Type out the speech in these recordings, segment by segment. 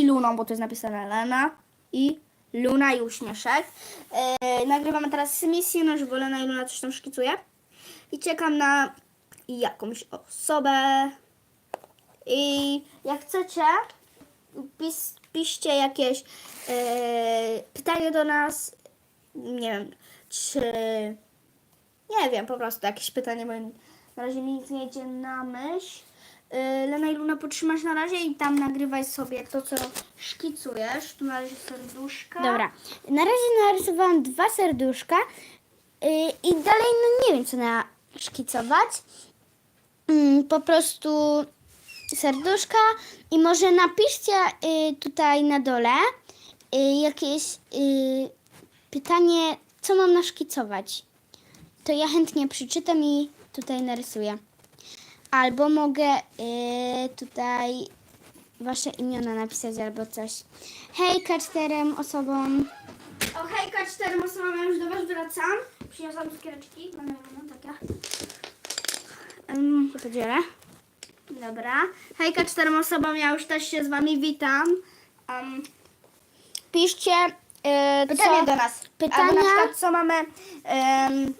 i Luną, bo to jest napisane Lena i Luna i Uśmieszek. E, nagrywamy teraz misję, no żeby Lena i Luna coś tam szkicuje. I czekam na jakąś osobę. I jak chcecie, pis, piszcie jakieś e, pytanie do nas. Nie wiem, czy... Nie wiem, po prostu jakieś pytanie, bo na razie mi nic nie idzie na myśl. Yy, Lena i Luna potrzymasz na razie i tam nagrywaj sobie to, co szkicujesz. Tu na razie serduszka. Dobra, na razie narysowałam dwa serduszka yy, i dalej no nie wiem co naszkicować. Mm, po prostu serduszka i może napiszcie yy, tutaj na dole yy, jakieś pytanie, co mam naszkicować. To ja chętnie przeczytam i tutaj narysuję. Albo mogę yy, tutaj wasze imiona napisać albo coś. Hejka czterem osobom. O hejka, cztery osobom, ja już do Was wracam. Przyniosłam cukiereczki. Lena i Luna, takie. Um, podzielę. dobra. Hejka, czterem osobom, ja już też się z Wami witam. Um, Piszcie yy, pytanie co do nas. pytania? Albo na przykład, co mamy...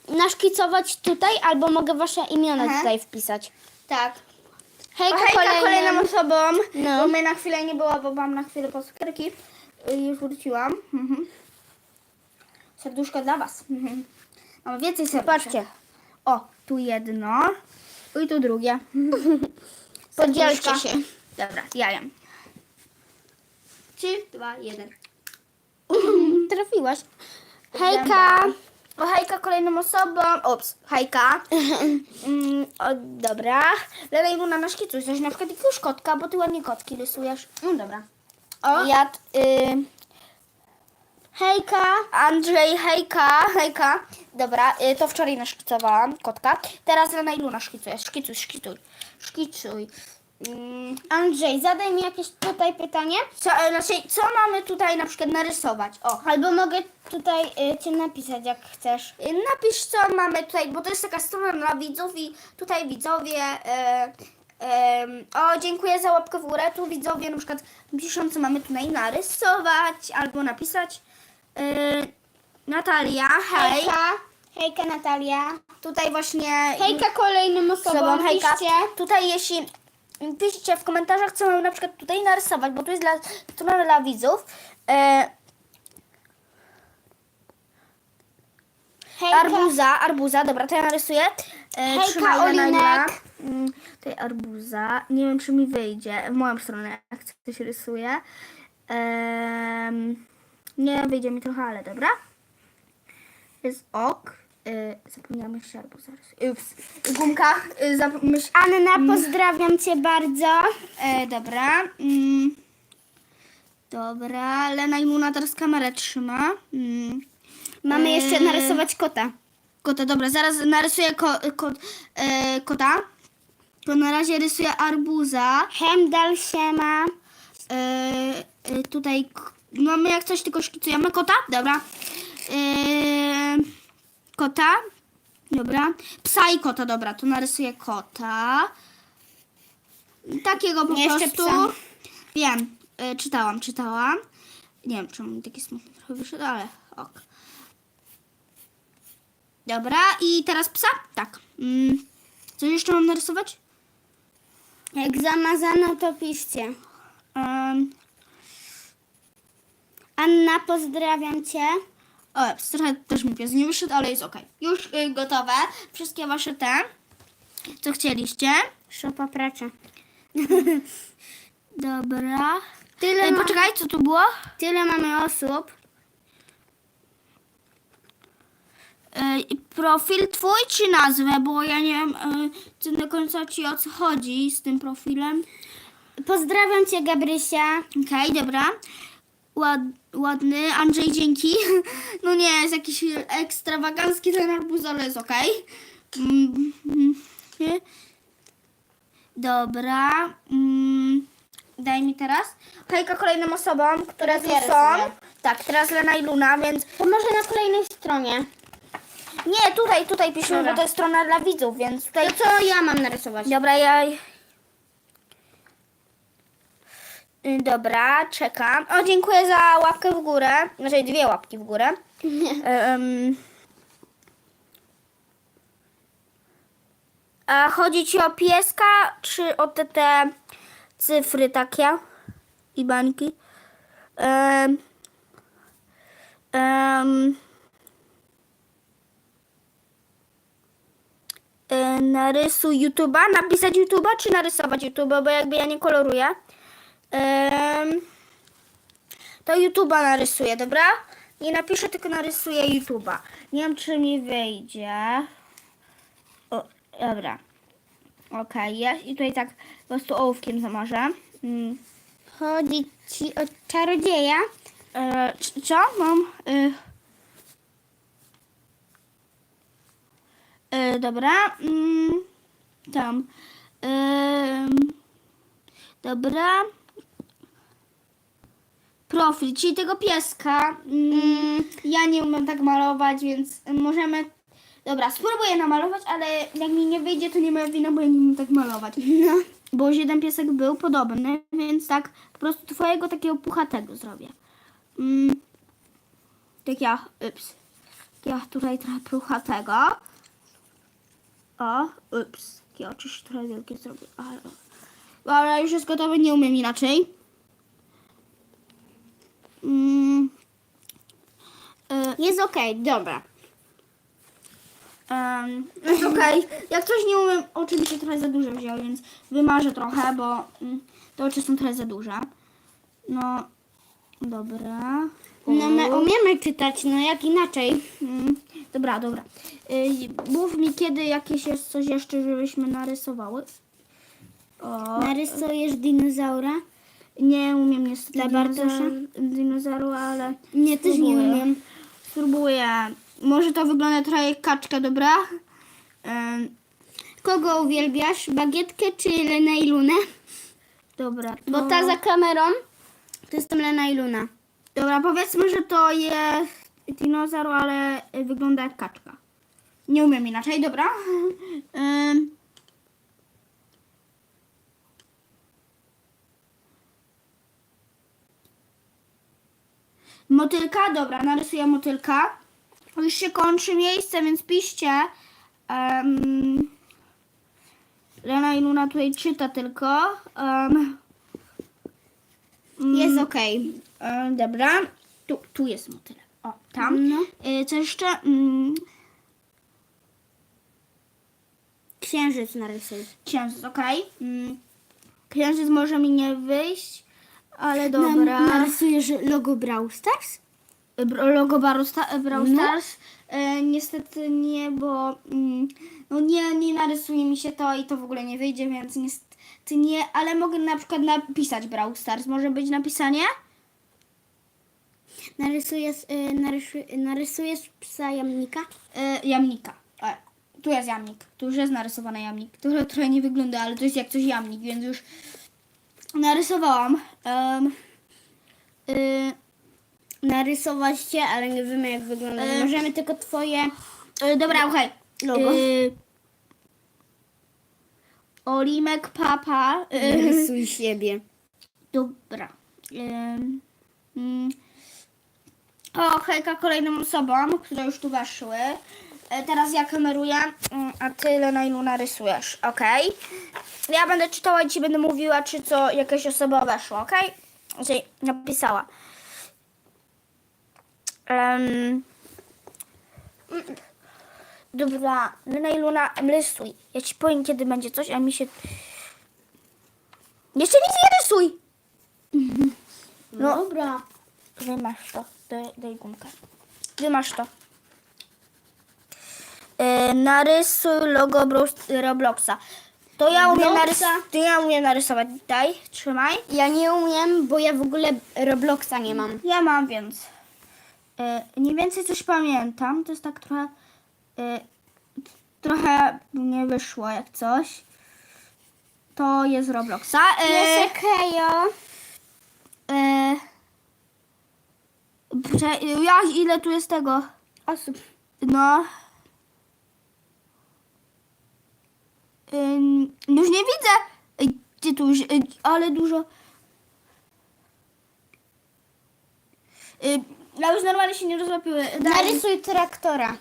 Naszkicować tutaj, albo mogę wasze imiona Aha. tutaj wpisać. Tak. Hejka, hejka kolejnym. kolejnym osobom, No. bo mnie na chwilę nie było, bo byłam na chwilę po cukierki. Y, Już wróciłam. Mhm. Serduszko dla Was. Mhm. Mamy więcej serduszek. Patrzcie. O, tu jedno. I tu drugie. Podzielcie się. Dobra, ja jem. Trzy, dwa, jeden. Trafiłaś. Hejka. O, hejka kolejnym osobom. Ups, hejka. Mm, o, dobra. Lena i Luna, naszkicuj coś, na przykład jakiegoś kotka, bo ty ładnie kotki rysujesz. No dobra. O, Ja, y, hejka. Andrzej, hejka, hejka. Dobra, y, to wczoraj naszkicowałam kotka. Teraz Lena i Luna szkicuje. Szkicuj, szkicuj, szkicuj. Mm, Andrzej, zadaj mi jakieś tutaj pytanie. co, e, znaczy, co mamy tutaj na przykład narysować? O, Albo mogę tutaj y, cię napisać, jak chcesz. y, napisz co mamy tutaj, bo to jest taka strona dla widzów i tutaj widzowie... E, em, o, dziękuję za łapkę w górę. Tu widzowie na przykład piszą, co mamy tutaj narysować albo napisać. E, Natalia, hej. Hejka. Hejka Natalia. Tutaj właśnie... Hejka kolejnym osobom. Piszcie. Tutaj jeśli piszcie w komentarzach, co mam na przykład tutaj narysować, bo tu jest dla, strona dla widzów. E, Hejka. arbuza, arbuza, dobra, to ja narysuję. E, Hejka, Olinek. Mm, Tutaj arbuza. Nie wiem, czy mi wyjdzie. W moją stronę, jak coś rysuję. Nie wyjdzie mi trochę, ale dobra. Jest ok. E, zapomniałam jeszcze arbuza. rysuję. Ups. Gumka. E, zapomyśl... Anna, pozdrawiam cię bardzo. E, dobra. Mm. Dobra. Lena i Luna teraz kamerę trzyma. Mm. Mamy jeszcze Eee. narysować kota. Kota, dobra, zaraz narysuję ko, ko, kota. To na razie rysuję arbuza. Hemdal siema. E, e, tutaj mamy jak coś, tylko szkicujemy kota. Dobra. Kota. Dobra. Psa i kota, dobra, to narysuję kota. Takiego po Jeszcze prostu. psa. Wiem, e, czytałam, czytałam. Nie wiem, czemu mi taki smutny trochę wyszedł, ale ok. Dobra, i teraz psa? Tak. Mm. Co jeszcze mam narysować? Jak zamazano, to piszcie. Um, Anna, pozdrawiam cię. O, trochę też mi pies nie wyszedł, ale jest ok. Już y, gotowe. Wszystkie wasze te, co chcieliście. Szopa pracza. Dobra. Tyle, Ej, ma, poczekaj, co tu było? tyle mamy osób. Ej, profil twój czy nazwę? Bo ja nie wiem, y, co do końca ci o co chodzi z tym profilem. Pozdrawiam cię, Gabrysia. Okej, dobra. Ład, ładny. Andrzej, dzięki. No nie, jest jakiś ekstrawagancki ten arbuz, ale jest okej. Mm, nie. Dobra. Mm, daj mi teraz. Hejka kolejnym osobom, które tu są. Tak, teraz Lena i Luna, więc... To może na kolejnej stronie. Nie, tutaj, tutaj piszemy, Dobra. bo to jest strona dla widzów, więc tutaj... To co ja mam narysować? Dobra, ja... Y, Dobra, czekam. O, dziękuję za łapkę w górę. Znaczy dwie łapki w górę. Em, a chodzi ci o pieska, czy o te, te cyfry takie i bańki? Em, e, narysuj YouTube'a, napisać YouTube'a, czy narysować YouTube'a, bo jakby ja nie koloruję. To YouTube'a narysuję, dobra? Nie napiszę, tylko narysuję YouTube'a. Nie wiem, czy mi wyjdzie. O, dobra. Okej, ja i tutaj tak po prostu ołówkiem zamarzę. Mm. Chodzi ci o czarodzieja? E, co? Mam. E, e, dobra. Mm, tam. Em, dobra. Profil, czyli tego pieska. Mm, ja nie umiem tak malować, więc możemy. Dobra, spróbuję namalować, ale jak mi nie wyjdzie, to nie moja wina, bo ja nie umiem tak malować. No. Bo jeden piesek był podobny, więc tak po prostu twojego takiego puchatego zrobię. Mm, tak ja, ups. Ja tutaj trochę puchatego. O, ups. Ja oczywiście trochę wielkie zrobię, ale... Ale już jest gotowy, nie umiem inaczej. Mm, y, Jest okej, dobra. Em, jest okej. Jak coś nie umiem, oczy mi się trochę za duże wzięły, więc wymarzę trochę, bo mm, te oczy są trochę za duże. No, dobra. No my umiemy czytać, no jak inaczej. Mm, dobra, dobra. Y, mów mi, kiedy jakieś jest coś jeszcze, żebyśmy narysowały. O, Narysujesz dinozaura? Nie umiem niestety Dla Bartosza? dinozaur- dinozauru, ale Nie, też nie spróbuję. umiem. Spróbuję. Może to wygląda trochę jak kaczka, dobra? Kogo uwielbiasz? Bagietkę czy Lenę i Lunę? dobra. Bo to- ta za kamerą to jest tam Lena i Luna. Dobra, powiedzmy, że to jest dinozaur, ale wygląda jak kaczka. Nie umiem inaczej, dobra. Ym. Motylka, dobra, narysuję motylka. Już się kończy miejsce, więc piszcie. Um, Lena i Luna tutaj czyta tylko. Um, Jest okej. E, dobra. Tu, tu jest motylek. O, tam. No. E, co jeszcze? Mm, Księżyc narysuj. księżyc, okej. Mm, księżyc może mi nie wyjść, ale dobra. Nam- narysujesz logo Brawl Stars? Logo Brawl Sta- Brawl No. Stars? E, niestety nie, bo mm, no nie, nie narysuje mi się to i to w ogóle nie wyjdzie, więc niestety nie, ale mogę na przykład napisać Brawl Stars. Może być napisanie? Narysujesz, y, narysu, narysujesz psa jamnika? E, jamnika. E, tu jest jamnik. Tu już jest narysowany jamnik. Trochę, trochę nie wygląda, ale to jest jak coś jamnik, więc już narysowałam. Um, y, Narysowaście, ale nie wiemy jak wygląda. E. Możemy tylko twoje... y, dobra, okej. Logo. Y, Olimek, papa. Y, Narysuj siebie. dobra. Ym, mm. O, hejka kolejnym osobom, które już tu weszły. E, Teraz ja kameruję, mm, a ty Lena i Luna rysujesz, okej? Ja będę czytała i ci będę mówiła, czy co jakaś osoba weszła, okej? Czyli napisała. Em, dobra, Lena i Luna, rysuj. Ja ci powiem, kiedy będzie coś, a mi się... Jeszcze nic nie rysuj! No. Dobra. Wymasz to. Daj, daj gumkę. Wymasz to. Yy, narysuj logo Robloxa. To ja umiem, narys- Robloxa? to ja umiem narysować. Daj, trzymaj. Ja nie umiem, bo ja w ogóle Robloxa nie mam. Ja mam, więc yy, mniej więcej coś pamiętam. To jest tak trochę yy, trochę nie wyszło jak coś. To jest Robloxa. Jest Kejo. yy, prze- ja, ile tu jest tego? Osób. No. Ym, już nie widzę. Gdzie tu już, ale dużo. Ja już normalnie się nie rozłapiły. Narysuj traktora.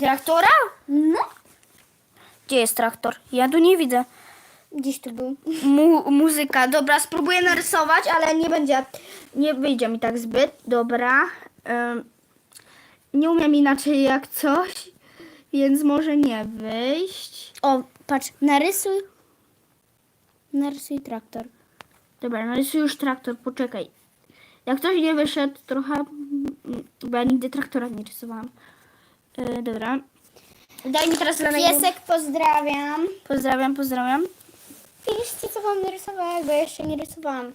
Traktora? No. Gdzie jest traktor? Ja tu nie widzę. Gdzieś tu był. Mu, muzyka. Dobra, spróbuję narysować, ale nie będzie, nie wyjdzie mi tak zbyt. Dobra. Ym, nie umiem inaczej jak coś, więc może nie wyjść. O, patrz, narysuj. Narysuj traktor. Dobra, narysuję już traktor, poczekaj. Jak ktoś nie wyszedł trochę, mm, bo ja nigdy traktora nie rysowałam. Yy, dobra. Daj mi teraz dla Piesek pozdrawiam. Pozdrawiam, pozdrawiam. Piszcie, co wam narysowałam, bo jeszcze nie rysowałam.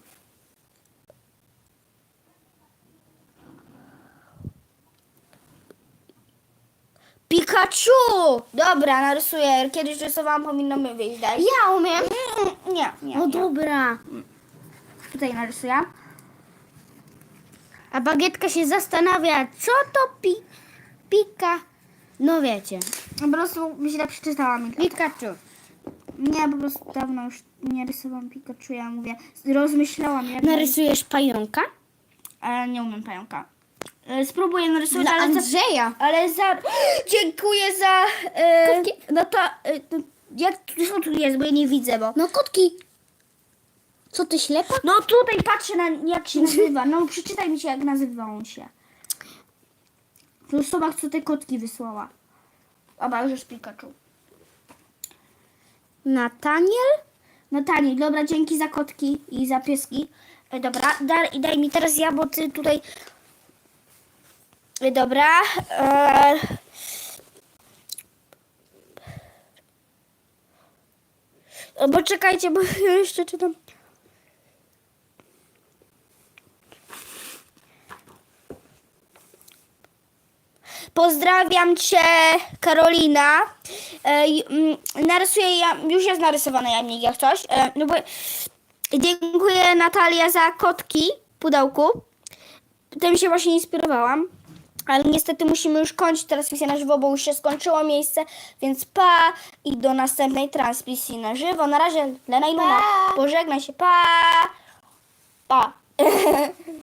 Pikachu! Dobra, narysuję. Kiedyś rysowałam, powinno mi wyjść. Daj. Ja umiem. Nie, nie, No nie. dobra. Tutaj narysuję. A bagietka się zastanawia, co to pi... Pika... No wiecie. Po prostu źle przeczytałam. Pikachu. Nie, po prostu dawno już nie rysowałam Pikachu. Ja mówię, rozmyślałam jak... Narysujesz pająka? Ale nie umiem pająka. E, Spróbuję narysować, Dla ale za... Andrzeja. Ale za... Dziękuję za... E, Kotki? no to... E, no, jak co tu jest, bo ja nie widzę, bo... No kotki. Co ty ślepa? No tutaj patrzę na jak się nazywa. No przeczytaj mi się jak nazywa on się. To osoba, co te kotki wysłała. Oba już jest Pikachu. Nataniel? No tani, dobra, dzięki za kotki i za pieski. E, dobra, daj, daj mi teraz ja, bo ty tutaj... Dobra. E... O, bo czekajcie, bo jeszcze czytam. Pozdrawiam Cię, Karolina. E, mm, narysuję, ja, już jest narysowane jamnik jak coś. E, no bo, dziękuję Natalia za kotki w pudełku. Tym się właśnie inspirowałam. Ale niestety musimy już kończyć teraz misję na żywo, bo już się skończyło miejsce, więc pa i do następnej transmisji na żywo. Na razie Lena i Luna. Pa. Pożegnaj się, pa! Pa!